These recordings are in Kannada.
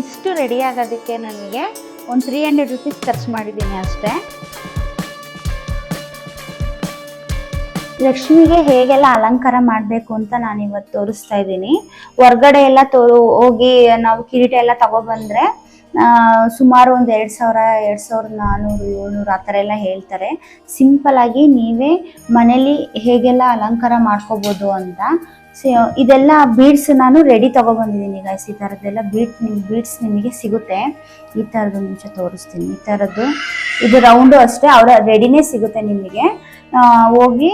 ಇಷ್ಟು ರೆಡಿ ಆಗೋದಕ್ಕೆ ನನಗೆ ಒಂದು ತ್ರೀ ಹಂಡ್ರೆಡ್ ರುಪೀಸ್ ಖರ್ಚು ಮಾಡಿದ್ದೀನಿ ಅಷ್ಟೇ. ಲಕ್ಷ್ಮಿಗೆ ಹೇಗೆಲ್ಲ ಅಲಂಕಾರ ಮಾಡಬೇಕು ಅಂತ ನಾನು ಇವತ್ತು ತೋರಿಸ್ತಾ ಇದ್ದೀನಿ. ಹೊರ್ಗಡೆ ಎಲ್ಲ ತೋ, ಹೋಗಿ ನಾವು ಕಿರೀಟ ಎಲ್ಲ ತಗೊಬಂದ್ರೆ ಸುಮಾರು ಒಂದು ಎರಡು ಸಾವಿರ, ಎರಡು ಸಾವಿರದ ನಾನ್ನೂರು ಏಳ್ನೂರು ಆ ಥರ ಎಲ್ಲ ಹೇಳ್ತಾರೆ. ಸಿಂಪಲ್ ಆಗಿ ನೀವೇ ಮನೇಲಿ ಹೇಗೆಲ್ಲ ಅಲಂಕಾರ ಮಾಡ್ಕೋಬೋದು ಅಂತ ಸೊ ಇದೆಲ್ಲ ಬೀಡ್ಸ್ ನಾನು ರೆಡಿ ತಗೊಬಂದಿದ್ದೀನಿ ಗೈಸ್ ಈ ಥರದ್ದೆಲ್ಲ ಬೀಟ್ ನಿಮ್ಗೆ ಬೀಡ್ಸ್ ನಿಮಗೆ ಸಿಗುತ್ತೆ. ಈ ಥರದ್ದು ನಿಮಿಷ ತೋರಿಸ್ತೀನಿ. ಈ ಥರದ್ದು ಇದು ರೌಂಡು ಅಷ್ಟೇ. ಅವರ ರೆಡಿನೇ ಸಿಗುತ್ತೆ ನಿಮಗೆ. ಹೋಗಿ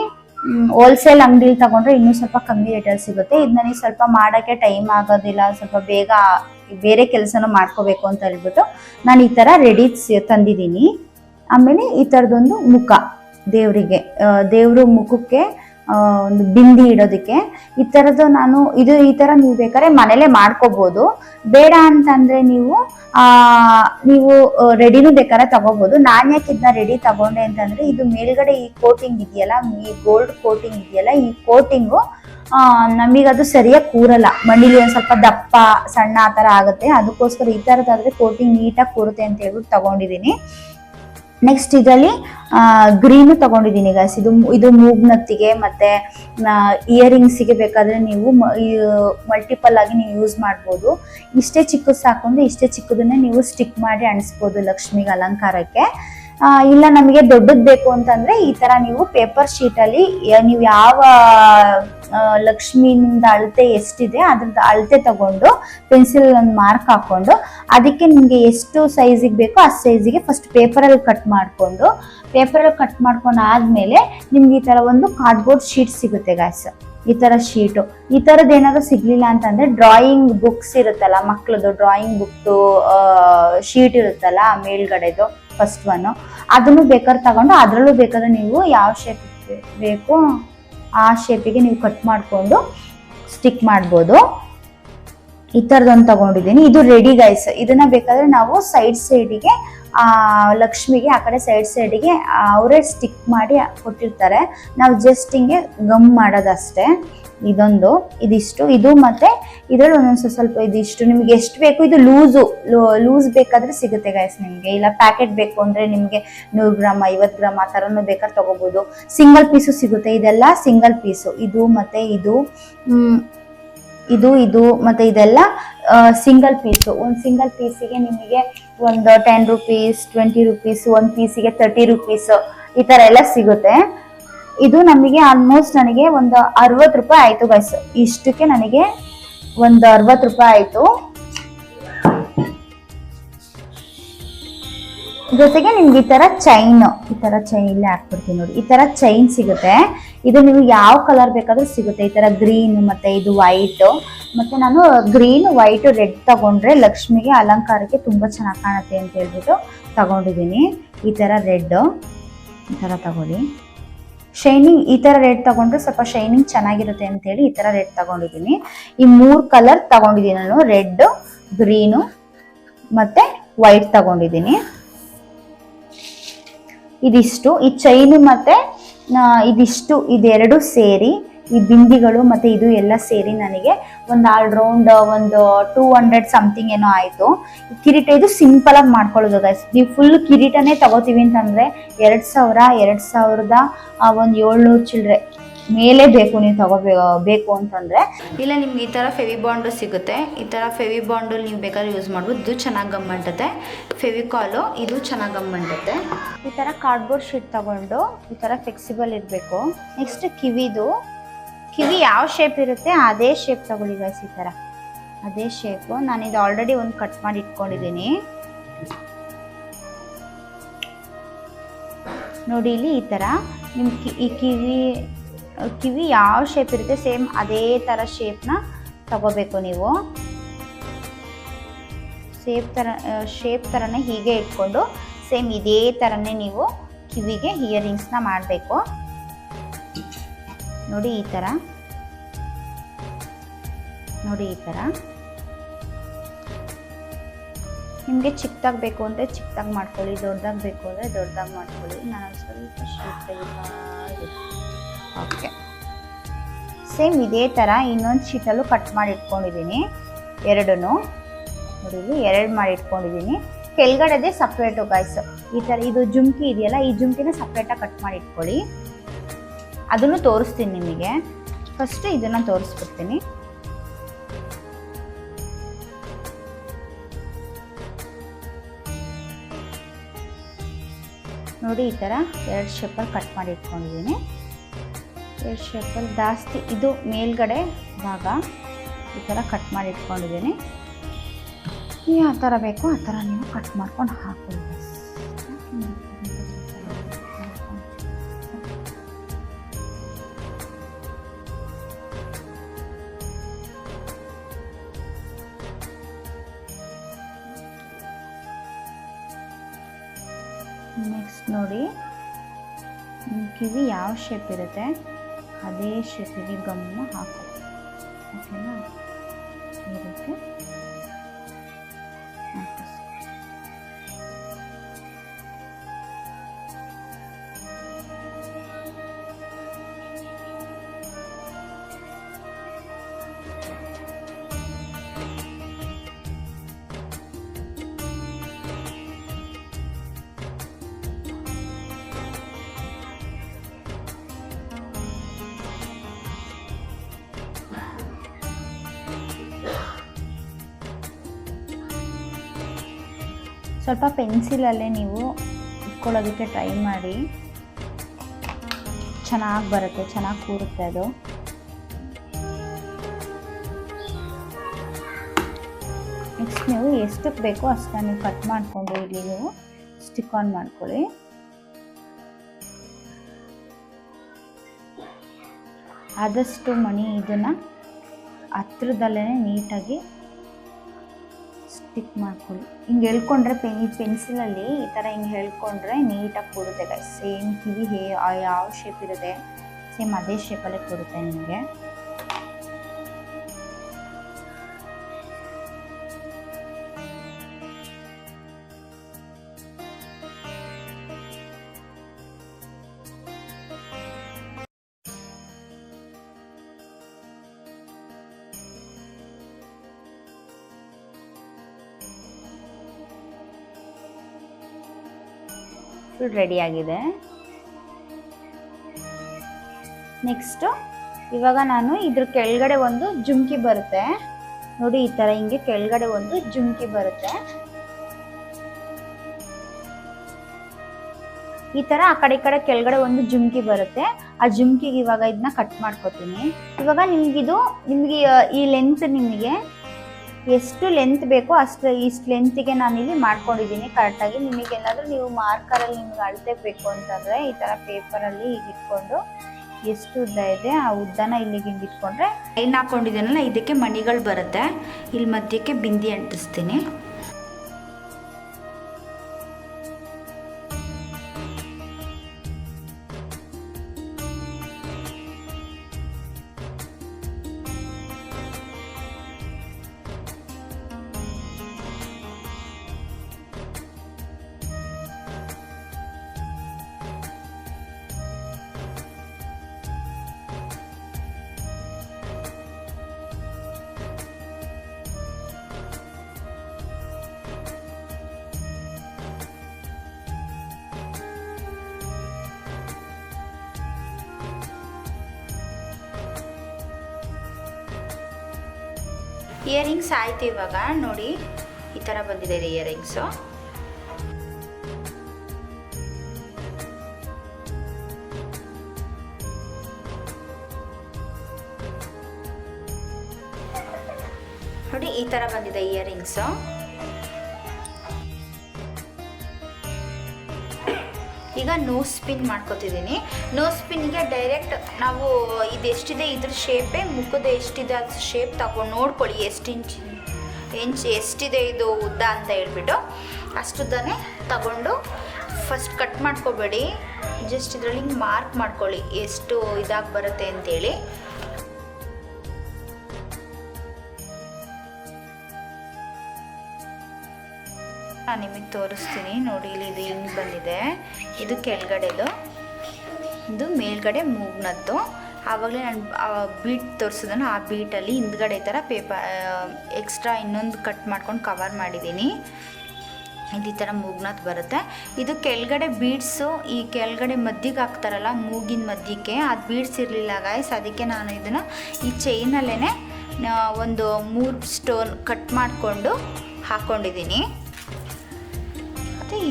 ಹೋಲ್ಸೇಲ್ ಅಂಗಡಿಲಿ ತಗೊಂಡ್ರೆ ಇನ್ನೂ ಸ್ವಲ್ಪ ಕಮ್ಮಿ ರೇಟಲ್ಲಿ ಸಿಗುತ್ತೆ. ಇದು ನನಗೆ ಸ್ವಲ್ಪ ಮಾಡೋಕ್ಕೆ ಟೈಮ್ ಆಗೋದಿಲ್ಲ. ಸ್ವಲ್ಪ ಬೇಗ ಬೇರೆ ಕೆಲಸನೂ ಮಾಡ್ಕೋಬೇಕು ಅಂತ ಹೇಳ್ಬಿಟ್ಟು ನಾನು ಈ ಥರ ರೆಡಿ ತಂದಿದ್ದೀನಿ. ಆಮೇಲೆ ಈ ಥರದ್ದೊಂದು ಮುಖ ದೇವರಿಗೆ ದೇವರು ಮುಖಕ್ಕೆ ಒಂದು ಬಿಂದಿ ಇಡೋದಕ್ಕೆ. ಈ ಥರದ್ದು ನಾನು, ಇದು ಈ ಥರ ನೀವು ಬೇಕಾದ್ರೆ ಮನೇಲೆ ಮಾಡ್ಕೋಬೋದು. ಬೇಡ ಅಂತಂದರೆ ನೀವು ನೀವು ರೆಡಿನೂ ಬೇಕಾದ್ರೆ ತಗೋಬೋದು. ನಾನು ಯಾಕೆ ಇದನ್ನ ರೆಡಿ ತಗೊಂಡೆ ಅಂತಂದರೆ, ಇದು ಮೇಲ್ಗಡೆ ಈ ಕೋಟಿಂಗ್ ಇದೆಯಲ್ಲ, ಈ ಗೋಲ್ಡ್ ಕೋಟಿಂಗ್ ಇದೆಯಲ್ಲ, ಈ ಕೋಟಿಂಗು ನಮಗದು ಸರಿಯಾಗಿ ಕೂರಲ್ಲ. ಮಣ್ಣಿಲಿ ಒಂದು ಸ್ವಲ್ಪ ದಪ್ಪ, ಸಣ್ಣ ಆ ಥರ ಆಗುತ್ತೆ. ಅದಕ್ಕೋಸ್ಕರ ಈ ಥರದ್ದಾದರೆ ಕೋಟಿಂಗ್ ನೀಟಾಗಿ ಕೂರುತ್ತೆ ಅಂತ ಹೇಳ್ಬಿಟ್ಟು ತಗೊಂಡಿದ್ದೀನಿ. ನೆಕ್ಸ್ಟ್ ಇದರಲ್ಲಿ ಗ್ರೀನು ತಗೊಂಡಿದ್ದೀನಿ ಗೈಸ್ ಇದು ಇದು ಮೂಗ್ನತ್ತಿಗೆ ಮತ್ತೆ ಇಯರಿಂಗ್ಸಿಗೆ ಬೇಕಾದ್ರೆ ನೀವು ಮಲ್ಟಿಪಲ್ ಆಗಿ ನೀವು ಯೂಸ್ ಮಾಡ್ಬೋದು. ಇಷ್ಟೇ ಚಿಕ್ಕದು ಸಾಕೊಂಡು ಇಷ್ಟೇ ಚಿಕ್ಕದನ್ನೇ ನೀವು ಸ್ಟಿಕ್ ಮಾಡಿ ಅಂಟಿಸ್ಬೋದು ಲಕ್ಷ್ಮಿಗೆ ಅಲಂಕಾರಕ್ಕೆ. ಇಲ್ಲ ನಮಗೆ ದೊಡ್ಡದು ಬೇಕು ಅಂತಂದ್ರೆ ಈ ತರ ನೀವು ಪೇಪರ್ ಶೀಟಲ್ಲಿ ನೀವು ಯಾವ ಲಕ್ಷ್ಮಿನಿಂದ ಅಳತೆ ಎಷ್ಟಿದೆ, ಅದ್ರದ್ದು ಅಳತೆ ತಗೊಂಡು ಪೆನ್ಸಿಲ್ ಒಂದು ಮಾರ್ಕ್ ಹಾಕೊಂಡು ಅದಕ್ಕೆ ನಿಮಗೆ ಎಷ್ಟು ಸೈಜಿಗೆ ಬೇಕೋ ಆ ಸೈಜಿಗೆ ಫಸ್ಟ್ ಪೇಪರಲ್ಲಿ ಕಟ್ ಮಾಡಿಕೊಂಡು ಪೇಪರಲ್ಲಿ ಕಟ್ ಮಾಡ್ಕೊಂಡು ಆದಮೇಲೆ ನಿಮ್ಗೆ ಈ ಥರ ಒಂದು ಕಾರ್ಡ್ಬೋರ್ಡ್ ಶೀಟ್ ಸಿಗುತ್ತೆ ಗಾಯ್ಸ್ ಈ ಥರ ಶೀಟು ಈ ಥರದ್ದು ಏನಾದರೂ ಸಿಗಲಿಲ್ಲ ಅಂತಂದರೆ ಡ್ರಾಯಿಂಗ್ ಬುಕ್ಸ್ ಇರುತ್ತಲ್ಲ ಮಕ್ಕಳದು ಡ್ರಾಯಿಂಗ್ ಬುಕ್ದು ಶೀಟ್ ಇರುತ್ತಲ್ಲ ಮೇಲ್ಗಡೆದು ಫಸ್ಟ್ ಒನ್ ಅದನ್ನು ಬೇಕಾದ್ರೆ ತಗೊಂಡು ಅದರಲ್ಲೂ ಬೇಕಾದ್ರೆ ನೀವು ಯಾವ ಶೇಪ್ ಬೇಕು ಆ ಶೇಪಿಗೆ ನೀವು ಕಟ್ ಮಾಡಿಕೊಂಡು ಸ್ಟಿಕ್ ಮಾಡ್ಬೋದು. ಈ ಥರದೊಂದು ತಗೊಂಡಿದ್ದೀನಿ. ಇದು ರೆಡಿ ಗೈಸ್ ಇದನ್ನ ಬೇಕಾದ್ರೆ ನಾವು ಸೈಡ್ ಸೈಡಿಗೆ ಲಕ್ಷ್ಮಿಗೆ, ಆ ಕಡೆ ಸೈಡ್ ಸೈಡಿಗೆ ಅವರೇ ಸ್ಟಿಕ್ ಮಾಡಿ ಕೊಟ್ಟಿರ್ತಾರೆ. ನಾವು ಜಸ್ಟ್ ಹಿಂಗೆ ಗಮ್ ಮಾಡೋದಷ್ಟೇ. ಇದೊಂದು, ಇದಿಷ್ಟು, ಇದು ಮತ್ತೆ ಇದರಲ್ಲಿ ಒಂದೊಂದು ಸ್ವಲ್ಪ ಇದಿಷ್ಟು. ನಿಮ್ಗೆ ಎಷ್ಟು ಬೇಕು ಇದು ಲೂಸು ಲೂಸ್ ಬೇಕಾದ್ರೆ ಸಿಗುತ್ತೆ ಗೈಸ್ ನಿಮಗೆ. ಇಲ್ಲ ಪ್ಯಾಕೆಟ್ ಬೇಕು ಅಂದ್ರೆ ನಿಮಗೆ ನೂರು ಗ್ರಾಮ್, ಐವತ್ತು ಗ್ರಾಮ್ ಆ ಥರನೂ ಬೇಕಾದ್ರೆ ತಗೋಬಹುದು ಸಿಂಗಲ್ ಪೀಸು ಸಿಗುತ್ತೆ. ಇದೆಲ್ಲ ಸಿಂಗಲ್ ಪೀಸು ಇದು ಮತ್ತೆ ಇದು ಇದು ಇದು ಮತ್ತೆ ಇದೆಲ್ಲ ಸಿಂಗಲ್ ಪೀಸು ಒಂದು ಸಿಂಗಲ್ ಪೀಸಿಗೆ ನಿಮಗೆ ಒಂದು ಟೆನ್ ರುಪೀಸ್ ಟ್ವೆಂಟಿ ರುಪೀಸ್ ಒಂದು ಪೀಸಿಗೆ ತರ್ಟಿ ರುಪೀಸ್ ಈ ಥರ ಎಲ್ಲ ಸಿಗುತ್ತೆ. ಇದು ನಮಗೆ ಆಲ್ಮೋಸ್ಟ್ ನನಗೆ ಒಂದು ಅರವತ್ತು ರೂಪಾಯಿ ಆಯಿತು ಗೈಸ್ ಇಷ್ಟಕ್ಕೆ ನನಗೆ ಒಂದು ಅರವತ್ತು ರೂಪಾಯಿ ಆಯಿತು. ಜೊತೆಗೆ ನಿಮ್ಗೆ ಈ ತರ ಚೈನ್ ಈ ತರ ಚೈನ್ ಇಲ್ಲೇ ಹಾಕ್ಬಿಡ್ತೀನಿ ನೋಡಿ. ಈ ತರ ಚೈನ್ ಸಿಗುತ್ತೆ. ಇದು ನೀವು ಯಾವ ಕಲರ್ ಬೇಕಾದ್ರೂ ಸಿಗುತ್ತೆ. ಈ ತರ ಗ್ರೀನ್ ಮತ್ತೆ ಇದು ವೈಟ್ ಮತ್ತೆ ನಾನು ಗ್ರೀನ್ ವೈಟ್ ರೆಡ್ ತಗೊಂಡ್ರೆ ಲಕ್ಷ್ಮಿಗೆ ಅಲಂಕಾರಕ್ಕೆ ತುಂಬಾ ಚೆನ್ನಾಗಿ ಕಾಣುತ್ತೆ ಅಂತ ಹೇಳ್ಬಿಟ್ಟು ತಗೊಂಡಿದ್ದೀನಿ. ಈ ತರ ರೆಡ್ ಈ ತರ ತಗೊಳ್ಳಿ. ಶೈನಿಂಗ್ ಈ ತರ ರೇಟ್ ತಗೊಂಡ್ರೆ ಸ್ವಲ್ಪ ಶೈನಿಂಗ್ ಚೆನ್ನಾಗಿರುತ್ತೆ ಅಂತೇಳಿ ಈ ತರ ರೆಡ್ ತಗೊಂಡಿದ್ದೀನಿ. ಈ ಮೂರು ಕಲರ್ ತಗೊಂಡಿದ್ದೀನಿ ನಾನು. ರೆಡ್ ಗ್ರೀನು ಮತ್ತೆ ವೈಟ್ ತಗೊಂಡಿದ್ದೀನಿ. ಇದಿಷ್ಟು. ಈ ಚೈನು ಮತ್ತೆ ಇದಿಷ್ಟು. ಇದೆರಡು ಸೇರಿ ಈ ಬಿಂದಿಗಳು ಮತ್ತೆ ಇದು ಎಲ್ಲ ಸೇರಿ ನನಗೆ ಒಂದು ಆಲ್ ರೌಂಡ್ ಒಂದು ಟೂ ಹಂಡ್ರೆಡ್ ಸಮಥಿಂಗ್ ಏನೋ ಆಯಿತು. ಕಿರೀಟ ಇದು ಸಿಂಪಲ್ ಆಗಿ ಮಾಡ್ಕೊಳ್ಳೋದು ಗೈಸ್ ನೀವು ಫುಲ್ ಕಿರೀಟನೇ ತಗೋತೀವಿ ಅಂತಂದ್ರೆ ಎರಡು ಸಾವಿರ ಎರಡು ಸಾವಿರದ ಒಂದು ಏಳ್ನೂರು ಚಿಲ್ಲರೆ ಮೇಲೆ ಬೇಕು ನೀವು ತಗೋಬೇಕು ಬೇಕು ಅಂತಂದ್ರೆ. ಇಲ್ಲ ನಿಮ್ಗೆ ಈ ಥರ ಫೆವಿ ಬಾಂಡು ಸಿಗುತ್ತೆ. ಈ ಥರ ಫೆವಿ ಬಾಂಡು ನೀವು ಬೇಕಾದ್ರೆ ಯೂಸ್ ಮಾಡ್ಬೋದು. ಇದು ಚೆನ್ನಾಗಿ ಗಮ್ ಅಂಟುತ್ತೆ ಫೆವಿಕಾಲು ಇದು ಚೆನ್ನಾಗಿ ಗಮ್ಮಂಟತೆ ಈ ಥರ ಕಾರ್ಡ್ಬೋರ್ಡ್ ಶೀಟ್ ತಗೊಂಡು ಈ ಥರ ಫ್ಲೆಕ್ಸಿಬಲ್ ಇರಬೇಕು. ನೆಕ್ಸ್ಟ್ ಕಿವಿದು ಕಿವಿ ಯಾವ ಶೇಪ್ ಇರುತ್ತೆ, ಅದೇ ಶೇಪ್ ತಗೊಳ್ಳಿ ಗೈಸ್ ಈ ಥರ ಅದೇ ಶೇಪು ನಾನು ಇದು ಆಲ್ರೆಡಿ ಒಂದು ಕಟ್ ಮಾಡಿ ಇಟ್ಕೊಂಡಿದ್ದೀನಿ. ನೋಡಿ ಇಲ್ಲಿ ಈ ಥರ ನಿಮ್ಮ ಈ ಕಿವಿ ಕಿವಿ ಯಾವ ಶೇಪ್ ಇರುತ್ತೆ ಸೇಮ್ ಅದೇ ಥರ ಶೇಪ್ನ ತಗೋಬೇಕು ನೀವು. ಸೇಪ್ ಥರ ಶೇಪ್ ಥರನೇ ಹೀಗೆ ಇಟ್ಕೊಂಡು ಸೇಮ್ ಇದೇ ಥರನೇ ನೀವು ಕಿವಿಗೆ ಇಯರಿಂಗ್ಸ್ನ ಮಾಡಬೇಕು. ನೋಡಿ ಈ ಥರ. ನೋಡಿ ಈ ಥರ. ನಿಮಗೆ ಚಿಕ್ಕದಾಗಿ ಬೇಕು ಅಂದರೆ ಚಿಕ್ಕದಾಗಿ ಮಾಡ್ಕೊಳ್ಳಿ, ದೊಡ್ಡದಾಗಿ ಬೇಕು ಅಂದರೆ ದೊಡ್ಡದಾಗಿ ಮಾಡ್ಕೊಳ್ಳಿ. ನಾನು ಸ್ವಲ್ಪ ಓಕೆ. ಸೇಮ್ ಇದೇ ಥರ ಇನ್ನೊಂದು ಶೀಟಲ್ಲೂ ಕಟ್ ಮಾಡಿ ಇಟ್ಕೊಂಡಿದ್ದೀನಿ. ಎರಡೂ ನೋಡಿ ಎರಡು ಮಾಡಿ ಇಟ್ಕೊಂಡಿದ್ದೀನಿ. ಕೆಳಗಡೆದೇ ಸಪ್ರೇಟು ಗಾಯ್ಸ್ ಈ ಥರ ಇದು ಜುಮ್ಕಿ ಇದೆಯಲ್ಲ, ಈ ಜುಮ್ಕಿನ ಸಪ್ರೇಟಾಗಿ ಕಟ್ ಮಾಡಿ ಇಟ್ಕೊಳ್ಳಿ. ಅದನ್ನು ತೋರಿಸ್ತೀನಿ ನಿಮಗೆ. ಫಸ್ಟ್ ಇದನ್ನು ತೋರಿಸ್ಬಿಡ್ತೀನಿ. ನೋಡಿ ಈ ಥರ ಎರಡು ಶೇಪಲ್ಲಿ ಕಟ್ ಮಾಡಿ ಇಟ್ಕೊಂಡಿದ್ದೀನಿ. ಎರಡು ಶೇಪಲ್ಲಿ ಜಾಸ್ತಿ, ಇದು ಮೇಲ್ಗಡೆ ಭಾಗ ಈ ಥರ ಕಟ್ ಮಾಡಿ ಇಟ್ಕೊಂಡಿದ್ದೀನಿ. ಯಾವ ಥರ ಬೇಕೋ ಆ ಥರ ನೀವು ಕಟ್ ಮಾಡ್ಕೊಂಡು ಹಾಕೊಳ್ಳಿ ನೆಕ್ಸ್ಟ್ ನೋಡಿ. ಕಿವಿ ಯಾವ ಶೇಪ್ ಇರುತ್ತೆ? ಅದೇ ಶೇಪಿಗೆ ಗಮ್ಮು ಹಾಕೋ. ಓಕೆನಾ ಈ ಸ್ವಲ್ಪ ಪೆನ್ಸಿಲಲ್ಲೇ ನೀವು ಇಟ್ಕೊಳ್ಳೋದಕ್ಕೆ ಟ್ರೈ ಮಾಡಿ. ಚೆನ್ನಾಗಿ ಬರುತ್ತೆ, ಚೆನ್ನಾಗಿ ಕೂರುತ್ತೆ ಅದು. ನೆಕ್ಸ್ಟ್ ನೀವು ಎಷ್ಟಕ್ಕೆ ಬೇಕೋ ಅಷ್ಟು ನೀವು ಕಟ್ ಮಾಡಿಕೊಂಡು ಇಲ್ಲಿ ನೀವು ಸ್ಟಿಕ್ ಆನ್ ಮಾಡ್ಕೊಳ್ಳಿ. ಆದಷ್ಟು ಮಣಿ ಇದನ್ನು ಹತ್ರದಲ್ಲೇ ನೀಟಾಗಿ ಸ್ಟಿಕ್ ಮಾಡ್ಕೊಳ್ಳಿ. ಹಿಂಗೆ ಹೇಳ್ಕೊಂಡ್ರೆ ಪೆನ್ ಈ ಪೆನ್ಸಿಲಲ್ಲಿ ಈ ಥರ ಹಿಂಗೆ ಹೇಳ್ಕೊಂಡ್ರೆ ನೀಟಾಗಿ ಕೊಡುತ್ತೆ ಸೇಮ್ ಕಿವಿ ಹೇ ಯಾವ ಶೇಪ್ ಇರುತ್ತೆ ಸೇಮ್ ಅದೇ ಶೇಪಲ್ಲೇ ಕೊಡುತ್ತೆ ನಿಮಗೆ. ಫುಲ್ ರೆಡಿಯಾಗಿದೆ ನೆಕ್ಸ್ಟು ಇವಾಗ ನಾನು ಇದ್ರ ಕೆಳಗಡೆ ಒಂದು ಜುಮ್ಕಿ ಬರುತ್ತೆ. ನೋಡಿ, ಈ ಥರ ಹಿಂಗೆ ಕೆಳಗಡೆ ಒಂದು ಜುಮ್ಕಿ ಬರುತ್ತೆ. ಈ ಥರ ಆ ಕಡೆ ಕಡೆ ಕೆಳಗಡೆ ಒಂದು ಜುಮ್ಕಿ ಬರುತ್ತೆ. ಆ ಜುಮ್ಕಿಗೆ ಇವಾಗ ಇದನ್ನ ಕಟ್ ಮಾಡ್ಕೊತೀನಿ. ಇವಾಗ ನಿಮ್ಗಿದು, ನಿಮಗೆ ಈ ಲೆಂತ್ ನಿಮಗೆ ಎಷ್ಟು ಲೆಂತ್ ಬೇಕೋ ಅಷ್ಟು ಇಷ್ಟು ಲೆಂತಿಗೆ ಇಲ್ಲಿ ಮಾಡ್ಕೊಂಡಿದ್ದೀನಿ. ಕರೆಕ್ಟಾಗಿ ನಿಮಗೆ ಏನಾದರೂ ನೀವು ಮಾರ್ಕರಲ್ಲಿ ನಿಮ್ಗೆ ಅಳತೆ ಬೇಕು ಅಂತಂದರೆ ಈ ಥರ ಪೇಪರಲ್ಲಿ ಹೀಗೆ ಇಟ್ಕೊಂಡು ಎಷ್ಟು ಉದ್ದ ಇದೆ, ಆ ಉದ್ದನ ಇಲ್ಲಿಗೆ ಹಿಂಗೆ ಇಟ್ಕೊಂಡ್ರೆ ಲೈನ್ ಹಾಕೊಂಡಿದ್ದೀನಲ್ಲ, ಇದಕ್ಕೆ ಮಣಿಗಳು ಬರುತ್ತೆ. ಇಲ್ಲಿ ಮಧ್ಯಕ್ಕೆ ಬಿಂದಿ ಅಂಟಿಸ್ತೀನಿ. ಇಯರಿಂಗ್ಸ್ ಆಯ್ತು ಇವಾಗ. ನೋಡಿ ಈ ಥರ ಬಂದಿದೆ ಇಯರಿಂಗ್ಸು. ನೋಡಿ ಈ ಥರ ಬಂದಿದೆ ಇಯರಿಂಗ್ಸು. ಈಗ ನೋ ಸ್ಪಿನ್ ಮಾಡ್ಕೊತಿದ್ದೀನಿ ನೋ ಸ್ಪಿನ್ಗೆ ಡೈರೆಕ್ಟ್ ನಾವು ಇದು ಎಷ್ಟಿದೆ ಇದ್ರ ಶೇಪೇ ಮುಖದ ಎಷ್ಟಿದೆ ಅದು ಶೇಪ್ ತಗೊಂಡು ನೋಡ್ಕೊಳ್ಳಿ ಎಷ್ಟು ಇಂಚ್ ಇಂಚ್ ಎಷ್ಟಿದೆ ಇದು ಉದ್ದ ಅಂತ ಹೇಳ್ಬಿಟ್ಟು. ಅಷ್ಟುದ್ದನೇ ತಗೊಂಡು ಫಸ್ಟ್ ಕಟ್ ಮಾಡ್ಕೋಬೇಡಿ. ಜಸ್ಟ್ ಇದರಲ್ಲಿ ಮಾರ್ಕ್ ಮಾಡ್ಕೊಳ್ಳಿ. ಎಷ್ಟು ಇದಾಗಿ ಬರುತ್ತೆ ಅಂತೇಳಿ. ನಾನು ನಿಮಗೆ ತೋರಿಸ್ತೀನಿ. ನೋಡಿ, ಇಲ್ಲಿ ಇದು ಹಿಂಗೆ ಬಂದಿದೆ. ಇದು ಕೆಳಗಡೆದು. ಇದು ಮೇಲ್ಗಡೆ ಮೂಗ್ನದ್ದು. ಆವಾಗಲೇ ನಾನು ಬೀಟ್ ತೋರಿಸಿದನು ಆ ಬೀಟಲ್ಲಿ ಹಿಂದ್ಗಡೆ ಈ ಥರ ಪೇಪರ್ ಎಕ್ಸ್ಟ್ರಾ ಇನ್ನೊಂದು ಕಟ್ ಮಾಡ್ಕೊಂಡು ಕವರ್ ಮಾಡಿದ್ದೀನಿ. ಇದು ಈ ಥರ ಮೂಗ್ನದ್ದು ಬರುತ್ತೆ. ಇದು ಕೆಳಗಡೆ ಬೀಡ್ಸು ಈ ಕೆಳಗಡೆ ಮದ್ದಿಗೆ ಹಾಕ್ತಾರಲ್ಲ, ಮೂಗಿನ ಮಧ್ಯಕ್ಕೆ ಅದು ಬೀಡ್ಸ್ ಇರಲಿಲ್ಲ ಗಾಯ್ಸ್ ಅದಕ್ಕೆ ನಾನು ಇದನ್ನು ಈ ಚೈನಲ್ಲೇ ಒಂದು ಮೂರು ಸ್ಟೋನ್ ಕಟ್ ಮಾಡಿಕೊಂಡು ಹಾಕ್ಕೊಂಡಿದ್ದೀನಿ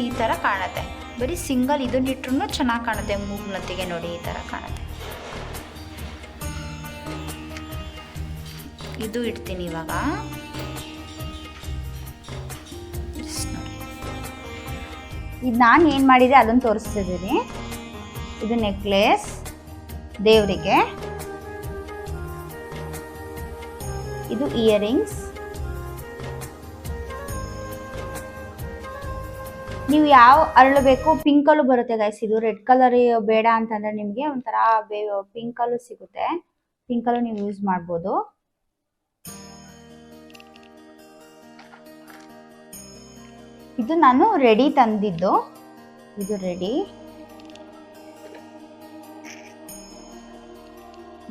ಈ ಥರ ಕಾಣುತ್ತೆ. ಬರೀ ಸಿಂಗಲ್ ಇದನ್ನ ಇಟ್ರೂ ಚೆನ್ನಾಗಿ ಕಾಣುತ್ತೆ, ಮೂಗ್ನತ್ತಿಗೆ ನೋಡಿ ಈ ಥರ ಕಾಣುತ್ತೆ. ಇದು ಇಡ್ತೀನಿ ಇವಾಗ. ಇದು ನಾನು ಏನು ಮಾಡಿದೆ ಅದನ್ನು ತೋರಿಸ್ತಿದ್ದೀನಿ ಇದು ನೆಕ್ಲೆಸ್ ದೇವರಿಗೆ. ಇದು ಇಯರಿಂಗ್ಸ್. ನೀವು ಯಾವ ಅರಳು ಬೇಕು ಪಿಂಕ್ ಅಲ್ಲೂ ಬರುತ್ತೆ ಗೈಸ್ ಇದು ರೆಡ್ ಕಲರ್ ಬೇಡ ಅಂತಂದ್ರೆ ನಿಮಗೆ ಒಂಥರ ಪಿಂಕಲ್ಲೂ ಸಿಗುತ್ತೆ. ಪಿಂಕ್ ಅಲ್ಲೂ ನೀವು ಯೂಸ್ ಮಾಡ್ಬೋದು. ಇದು ನಾನು ರೆಡಿ ತಂದಿದ್ದು. ಇದು ರೆಡಿ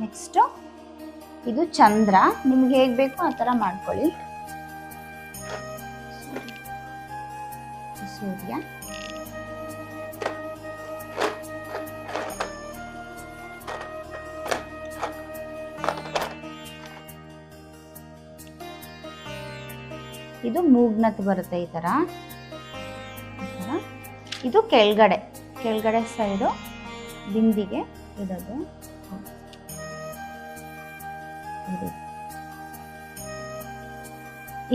ನೆಕ್ಸ್ಟ್ ಇದು ಚಂದ್ರ. ನಿಮ್ಗೆ ಹೇಗ್ ಬೇಕು ಆ ತರ ಮಾಡ್ಕೊಳ್ಳಿ. ಇದು ಮೂಗ್ನತ್ ಬರುತ್ತೆ ಈ ತರ. ಇದು ಕೆಳಗಡೆ ಕೆಳಗಡೆ ಸೈಡು ಬಿಂದಿಗೆ ಇಡೋದು.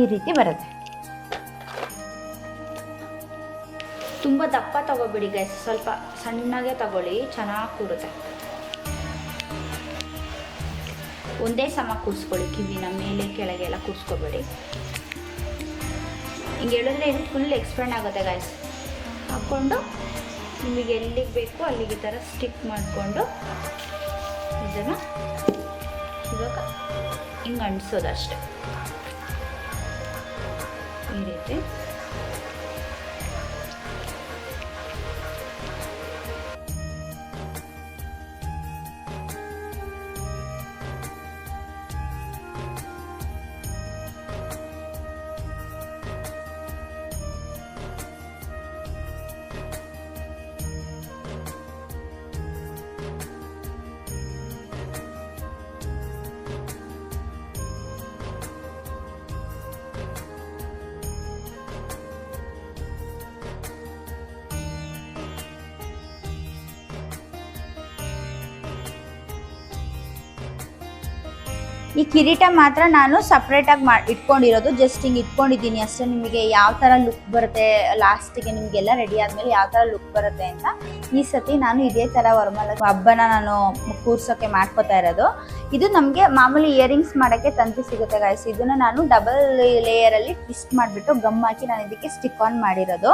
ಈ ರೀತಿ ಬರುತ್ತೆ ತುಂಬ ದಪ್ಪ ತಗೋಬಿಡಿ ಗೈಸ್ ಸ್ವಲ್ಪ ಸಣ್ಣಗೆ ತಗೊಳ್ಳಿ, ಚೆನ್ನಾಗಿ ಕೂರುತ್ತೆ. ಒಂದೇ ಸಮ ಕೂರಿಸ್ಕೊಳ್ಳಿ, ಕಿವಿನ ಮೇಲೆ, ಕೆಳಗೆ ಎಲ್ಲ ಕೂರಿಸ್ಕೊಬೇಡಿ. ಹಿಂಗೆ ಹೇಳಿದ್ರೆ ಏನು ಫುಲ್ ಎಕ್ಸ್ಪ್ಯಾಂಡ್ ಆಗುತ್ತೆ ಗಾಯ್ಸ್ ಹಾಕ್ಕೊಂಡು ನಿಮಗೆ ಎಲ್ಲಿಗೆ ಬೇಕು ಅಲ್ಲಿಗೆ ಥರ ಸ್ಟಿಕ್ ಮಾಡಿಕೊಂಡು ಇದನ್ನು ಇವಾಗ ಹಿಂಗೆ ಅಂಟಿಸೋದು ಅಷ್ಟೆ ಈ ರೀತಿ. ಈ ಕಿರೀಟ ಮಾತ್ರ ನಾನು ಸಪ್ರೇಟಾಗಿ ಮಾ, ಇಟ್ಕೊಂಡಿರೋದು. ಜಸ್ಟ್ ಹಿಂಗೆ ಇಟ್ಕೊಂಡಿದ್ದೀನಿ. ಅಷ್ಟೇ ನಿಮಗೆ ಯಾವ ಥರ ಲುಕ್ ಬರುತ್ತೆ ಲಾಸ್ಟಿಗೆ ನಿಮಗೆಲ್ಲ ರೆಡಿ ಆದಮೇಲೆ ಯಾವ ಥರ ಲುಕ್ ಬರುತ್ತೆ ಅಂತ. ಈ ಸತಿ ನಾನು ಇದೇ ತರ ವರ್ಮಲ ಹಬ್ಬನ ನಾನು ಕೂರ್ಸೋಕ್ಕೆ ಮಾಡ್ಕೋತಾ ಇರೋದು. ಇದು ನಮಗೆ ಮಾಮೂಲಿ ಇಯರಿಂಗ್ಸ್ ಮಾಡೋಕ್ಕೆ ತಂತಿ ಸಿಗುತ್ತೆ ಗಾಯ್ಸ್ ಇದನ್ನ ನಾನು ಡಬಲ್ ಲೇಯರ್ ಅಲ್ಲಿ ಟ್ವಿಸ್ಟ್ ಮಾಡಿಬಿಟ್ಟು ಗಮ್ ಹಾಕಿ ನಾನು ಇದಕ್ಕೆ ಸ್ಟಿಕ್ ಆನ್ ಮಾಡಿರೋದು.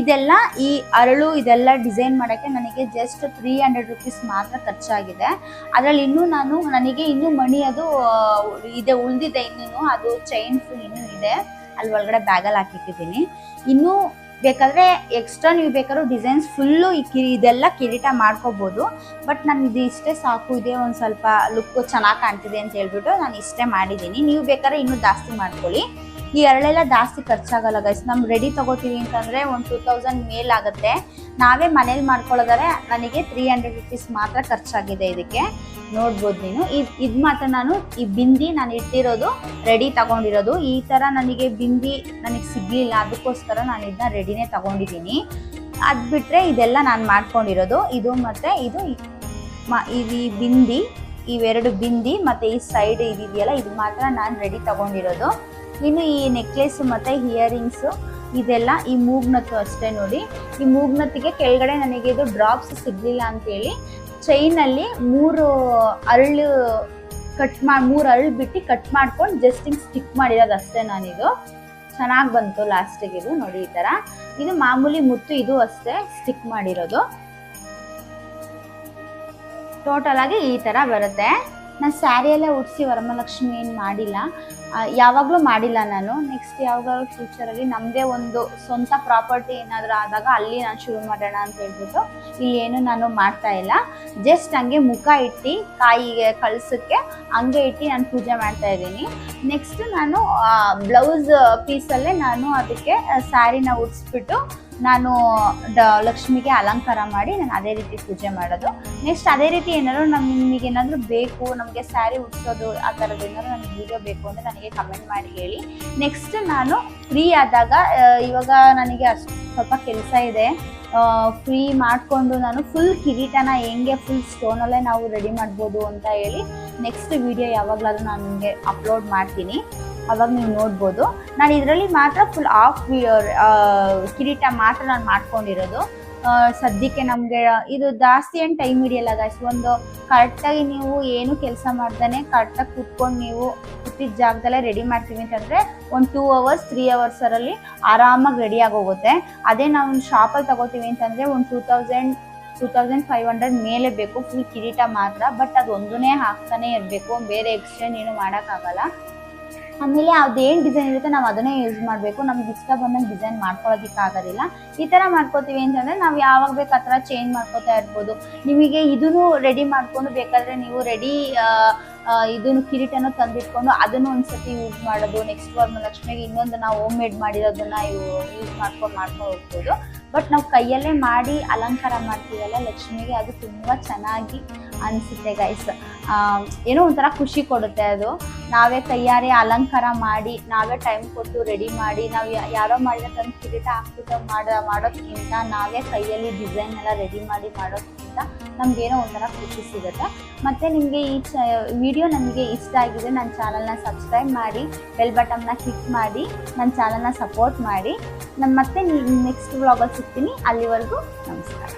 ಇದೆಲ್ಲ ಈ ಅರಳು ಇದೆಲ್ಲ ಡಿಸೈನ್ ಮಾಡೋಕ್ಕೆ ನನಗೆ ಜಸ್ಟ್ ತ್ರೀ ಹಂಡ್ರೆಡ್ ರುಪೀಸ್ ಮಾತ್ರ ಖರ್ಚಾಗಿದೆ. ಅದರಲ್ಲಿ ಇನ್ನೂ ನಾನು, ನನಗೆ ಇನ್ನೂ ಮಣಿ ಅದು ಇದೆ, ಉಳಿದಿದೆ ಇನ್ನೂ, ಅದು ಚೈನ್ಸ್ ಇನ್ನೂ ಇದೆ. ಅಲ್ಲಿ ಒಳಗಡೆ ಬ್ಯಾಗಲ್ಲಿ ಹಾಕಿಟ್ಟಿದ್ದೀನಿ. ಇನ್ನೂ ಬೇಕಾದ್ರೆ ಎಕ್ಸ್ಟ್ರಾ ನೀವು ಬೇಕಾದ್ರೂ ಡಿಸೈನ್ಸ್ ಫುಲ್ಲು ಕಿರಿ ಇದೆಲ್ಲ ಕಿರೀಟ ಮಾಡ್ಕೋಬೋದು. ಬಟ್ ನಾನು ಇದು ಇಷ್ಟೇ ಸಾಕು, ಇದೆ ಒಂದು ಸ್ವಲ್ಪ ಲುಕ್ ಚೆನ್ನಾಗಿ ಕಾಣ್ತಿದೆ ಅಂತ ಹೇಳ್ಬಿಟ್ಟು ನಾನು ಇಷ್ಟೇ ಮಾಡಿದ್ದೀನಿ. ನೀವು ಬೇಕಾದ್ರೆ ಇನ್ನೂ ಜಾಸ್ತಿ ಮಾಡ್ಕೊಳ್ಳಿ. ಈ ಎರಳೆಲ್ಲ ಜಾಸ್ತಿ ಖರ್ಚಾಗಲ್ಲ ಗೈಸ್ ನಮ್ ರೆಡಿ ತಗೋತೀವಿ ಅಂತಂದ್ರೆ ಒಂದು ಟೂ ತೌಸಂಡ್ ಮೇಲ್ ಆಗುತ್ತೆ. ನಾವೇ ಮನೇಲಿ ಮಾಡ್ಕೊಳ್ಳೋದಾರೆ ನನಗೆ ತ್ರೀ ಹಂಡ್ರೆಡ್ ರುಪೀಸ್ ಮಾತ್ರ ಖರ್ಚಾಗಿದೆ ಇದಕ್ಕೆ. ನೋಡ್ಬೋದು ನೀನು. ಇದು ಇದು ಮಾತ್ರ ನಾನು ಈ ಬಿಂದಿ ನಾನು ಇಟ್ಟಿರೋದು ರೆಡಿ ತಗೊಂಡಿರೋದು. ಈ ಥರ ನನಗೆ ಬಿಂದಿ ನನಗೆ ಸಿಗಲಿಲ್ಲ, ಅದಕ್ಕೋಸ್ಕರ ನಾನು ಇದನ್ನ ರೆಡಿನೇ ತಗೊಂಡಿದ್ದೀನಿ. ಅದು ಬಿಟ್ಟರೆ ಇದೆಲ್ಲ ನಾನು ಮಾಡ್ಕೊಂಡಿರೋದು. ಇದು ಮತ್ತು ಇದು ಇದು ಈ ಬಿಂದಿ, ಇವೆರಡು ಬಿಂದಿ ಮತ್ತು ಈ ಸೈಡ್ ಇದೆಯಲ್ಲ ಇದು ಮಾತ್ರ ನಾನು ರೆಡಿ ತಗೊಂಡಿರೋದು. ಇನ್ನು ಈ ನೆಕ್ಲೆಸ್ ಮತ್ತು ಇಯರಿಂಗ್ಸು ಇದೆಲ್ಲ ಈ ಮೂಗ್ನತ್ತು ಅಷ್ಟೇ ನೋಡಿ. ಈ ಮೂಗ್ನತ್ತಿಗೆ ಕೆಳಗಡೆ ನನಗೆ ಇದು ಡ್ರಾಪ್ಸ್ ಸಿಗಲಿಲ್ಲ ಅಂತೇಳಿ ಚೈನಲ್ಲಿ ಮೂರು ಅರಳು ಕಟ್ ಮಾಡಿ ಮೂರು ಅರಳು ಬಿಟ್ಟು ಕಟ್ ಮಾಡ್ಕೊಂಡು ಜಸ್ಟ್ ಹಿಂಗೆ ಸ್ಟಿಕ್ ಮಾಡಿರೋದು ಅಷ್ಟೇ ನಾನಿದು. ಚೆನ್ನಾಗಿ ಬಂತು ಲಾಸ್ಟಿಗೆ ಇದು ನೋಡಿ ಈ ಥರ ಇದು ಮಾಮೂಲಿ ಮುತ್ತು ಇದು ಅಷ್ಟೇ ಸ್ಟಿಕ್ ಮಾಡಿರೋದು. ಟೋಟಲ್ ಆಗಿ ಈ ಥರ ಬರುತ್ತೆ. ನಾನು ಸ್ಯಾರಿಯಲ್ಲೇ ಉಡಿಸಿ ವರಮಹಾಲಕ್ಷ್ಮಿ ಏನು ಮಾಡಿಲ್ಲ. ಯಾವಾಗಲೂ ಮಾಡಿಲ್ಲ ನಾನು. ನೆಕ್ಸ್ಟ್ ಯಾವಾಗಲೂ ಫ್ಯೂಚರಲ್ಲಿ ನಮ್ಮದೇ ಒಂದು ಸ್ವಂತ ಪ್ರಾಪರ್ಟಿ ಏನಾದರೂ ಆದಾಗ ಅಲ್ಲಿ ನಾನು ಶುರು ಮಾಡೋಣ ಅಂತ ಹೇಳ್ಬಿಟ್ಟು ಇಲ್ಲಿ ಏನು ನಾನು ಮಾಡ್ತಾ ಇಲ್ಲ. ಜಸ್ಟ್ ಹಂಗೆ ಮುಖ ಇಟ್ಟು, ಕಾಯಿಗೆ ಕಳ್ಸೋಕ್ಕೆ ಹಂಗೆ ಇಟ್ಟು ನಾನು ಪೂಜೆ ಮಾಡ್ತಾ ಇದ್ದೀನಿ. ನೆಕ್ಸ್ಟ್ ನಾನು ಬ್ಲೌಸ್ ಪೀಸಲ್ಲೇ ನಾನು ಅದಕ್ಕೆ ಸ್ಯಾರಿನ ಉಡಿಸ್ಬಿಟ್ಟು ನಾನು ಡ ಲಕ್ಷ್ಮಿಗೆ ಅಲಂಕಾರ ಮಾಡಿ ನಾನು ಅದೇ ರೀತಿ ಪೂಜೆ ಮಾಡೋದು. ನೆಕ್ಸ್ಟ್ ಅದೇ ರೀತಿ ಏನಾದ್ರು ನಮಗೆ ಏನಾದರೂ ಬೇಕು, ನಮಗೆ ಸ್ಯಾರಿ ಉಟ್ಸೋದು ಆ ಥರದ್ದು ಏನಾದ್ರು ನನಗೆ ವಿಡಿಯೋ ಬೇಕು ಅಂದರೆ ನನಗೆ ಕಮೆಂಟ್ ಮಾಡಿ ಹೇಳಿ. ನೆಕ್ಸ್ಟ್ ನಾನು ಫ್ರೀ ಆದಾಗ ಇವಾಗ ನನಗೆ ಅಷ್ಟು ಸ್ವಲ್ಪ ಕೆಲಸ ಇದೆ. ಫ್ರೀ ಮಾಡಿಕೊಂಡು ನಾನು ಫುಲ್ ಕಿರೀಟನ ಹೆಂಗೆ ಫುಲ್ ಸ್ಟೋನಲ್ಲೇ ನಾವು ರೆಡಿ ಮಾಡ್ಬೋದು ಅಂತ ಹೇಳಿ ನೆಕ್ಸ್ಟ್ ವಿಡಿಯೋ ಯಾವಾಗಲಾದ್ರೂ ನಾನು ನಿಮಗೆ ಅಪ್ಲೋಡ್ ಮಾಡ್ತೀನಿ. ಅವಾಗ ನೀವು ನೋಡ್ಬೋದು. ನಾನು ಇದರಲ್ಲಿ ಮಾತ್ರ ಫುಲ್ ಆಫ್ ಕಿರೀಟ ಮಾತ್ರ ನಾನು ಮಾಡ್ಕೊಂಡಿರೋದು. ಸದ್ಯಕ್ಕೆ ನಮಗೆ ಇದು ಜಾಸ್ತಿ ಏನು ಟೈಮ್ ಹಿಡಿಯಲ್ಲ ಗಾಯ್ಸ್ ಒಂದು ಕರೆಕ್ಟಾಗಿ ನೀವು ಏನು ಕೆಲಸ ಮಾಡ್ದೇ ಕರೆಕ್ಟಾಗಿ ಕುತ್ಕೊಂಡು ನೀವು ಕುತ್ತಿದ್ದ ಜಾಗದಲ್ಲೇ ರೆಡಿ ಮಾಡ್ತೀವಿ ಅಂತಂದರೆ ಒಂದು ಟೂ ಅವರ್ಸ್ ತ್ರೀ ಅವರ್ಸರಲ್ಲಿ ಆರಾಮಾಗಿ ರೆಡಿ ಆಗೋಗುತ್ತೆ ಅದೇ ನಾವು ಶಾಪಲ್ಲಿ ತಗೋತೀವಿ ಅಂತಂದರೆ ಒಂದು two thousand two thousand five hundred ಮೇಲೆ ಬೇಕು ಫುಲ್ ಕಿರೀಟ ಮಾತ್ರ. ಬಟ್ ಅದು ಒಂದನ್ನೇ ಹಾಕ್ತಾನೆ ಇರಬೇಕು. ಬೇರೆ ಎಕ್ಸ್ಚೇಂಜ್ ಏನು ಮಾಡೋಕ್ಕಾಗಲ್ಲ ಆಮೇಲೆ ಅದೇನು ಡಿಸೈನ್ ಇರುತ್ತೆ ನಾವು ಅದನ್ನೇ ಯೂಸ್ ಮಾಡಬೇಕು. ನಮ್ಗೆ ಇಷ್ಟ ಬಂದಂಗೆ ಡಿಸೈನ್ ಮಾಡ್ಕೊಳ್ಳೋದಕ್ಕೆ ಆಗೋದಿಲ್ಲ ಈ ಥರ ಮಾಡ್ಕೋತೀವಿ ಅಂತಂದರೆ ನಾವು ಯಾವಾಗ ಬೇಕು ಆ ಥರ ಚೇಂಜ್ ಮಾಡ್ಕೋತಾ ಇರ್ಬೋದು. ನಿಮಗೆ ಇದನ್ನು ರೆಡಿ ಮಾಡ್ಕೊಂಡು ಬೇಕಾದರೆ ನೀವು ರೆಡಿ ಇದನ್ನು ಕಿರೀಟನ ತಂದಿಟ್ಕೊಂಡು ಅದನ್ನು ಒಂದ್ಸತಿ ಯೂಸ್ ಮಾಡೋದು ನೆಕ್ಸ್ಟ್ ಲಕ್ಷ್ಮಿಗೆ ಇನ್ನೊಂದು ನಾವು ಹೋಮ್ ಮೇಡ್ ಮಾಡಿರೋದನ್ನ ಯೂಸ್ ಮಾಡ್ಕೊಂಡು ಮಾಡ್ಕೊಂಡು ಹೋಗ್ಬೋದು. ಬಟ್ ನಾವು ಕೈಯಲ್ಲೇ ಮಾಡಿ ಅಲಂಕಾರ ಮಾಡ್ತೀವಲ್ಲ ಲಕ್ಷ್ಮಿಗೆ, ಅದು ತುಂಬ ಚೆನ್ನಾಗಿ ಅನಿಸುತ್ತೆ ಗೈಸ್ ಏನೋ ಒಂಥರ ಖುಷಿ ಕೊಡುತ್ತೆ ಅದು. ನಾವೇ ಕೈಯಾರೆ ಅಲಂಕಾರ ಮಾಡಿ, ನಾವೇ ಟೈಮ್ ಕೊಟ್ಟು ರೆಡಿ ಮಾಡಿ, ನಾವು ಯಾರೋ ಮಾಡಿದ ತಂದು ಕಿರೀಟ ಹಾಕ್ಬಿಟ್ಟು ಮಾಡ ಮಾಡೋದಕ್ಕಿಂತ ನಾವೇ ಕೈಯಲ್ಲಿ ಡಿಸೈನ್ ಎಲ್ಲ ರೆಡಿ ಮಾಡಿ ಮಾಡೋದಕ್ಕಿಂತ ಏನೋ ಒಂಥರ ಖುಷಿ ಸಿಗುತ್ತೆ. ಮತ್ತು ನಿಮಗೆ ಈ ಚ ವಿಡಿಯೋ ನನಗೆ ಇಷ್ಟ ಆಗಿದೆ ನನ್ನ ಚಾನಲ್ನ ಸಬ್ಸ್ಕ್ರೈಬ್ ಮಾಡಿ ಬೆಲ್ ಬಟನ್ನ ಕ್ಲಿಕ್ ಮಾಡಿ ನನ್ನ ಚಾನಲ್ನ ಸಪೋರ್ಟ್ ಮಾಡಿ. ನಾನು ಮತ್ತೆ ನೆಕ್ಸ್ಟ್ ವ್ಲಾಗಲ್ಲಿ ಸಿಗ್ತೀನಿ. ಅಲ್ಲಿವರೆಗೂ ನಮಸ್ಕಾರ.